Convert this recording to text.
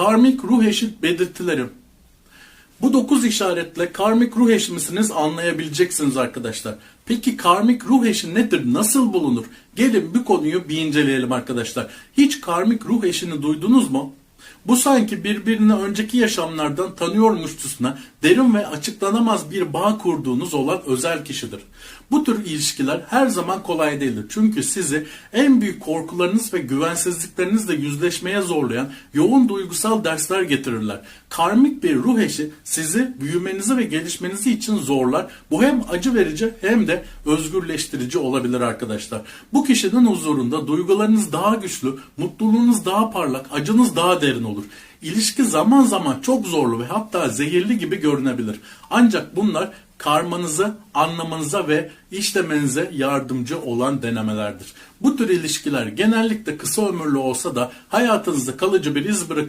Karmik ruh eşit belirtilerim. Bu 9 işaretle karmik ruh eşi misiniz anlayabileceksiniz arkadaşlar. Peki karmik ruh eşi nedir? Nasıl bulunur? Gelin bu konuyu bir inceleyelim arkadaşlar. Hiç karmik ruh eşini duydunuz mu? Bu sanki birbirini önceki yaşamlardan tanıyormuşçasına derin ve açıklanamaz bir bağ kurduğunuz olan özel kişidir. Bu tür ilişkiler her zaman kolay değildir. Çünkü sizi en büyük korkularınız ve güvensizliklerinizle yüzleşmeye zorlayan yoğun duygusal dersler getirirler. Karmik bir ruh eşi sizi büyümenizi ve gelişmenizi için zorlar. Bu hem acı verici hem de özgürleştirici olabilir arkadaşlar. Bu kişinin huzurunda duygularınız daha güçlü, mutluluğunuz daha parlak, acınız daha derin olur. İlişki zaman zaman çok zorlu ve hatta zehirli gibi görünebilir. Ancak bunlar karmanızı anlamanıza ve işlemenize yardımcı olan denemelerdir. Bu tür ilişkiler genellikle kısa ömürlü olsa da hayatınızda kalıcı bir iz bırakır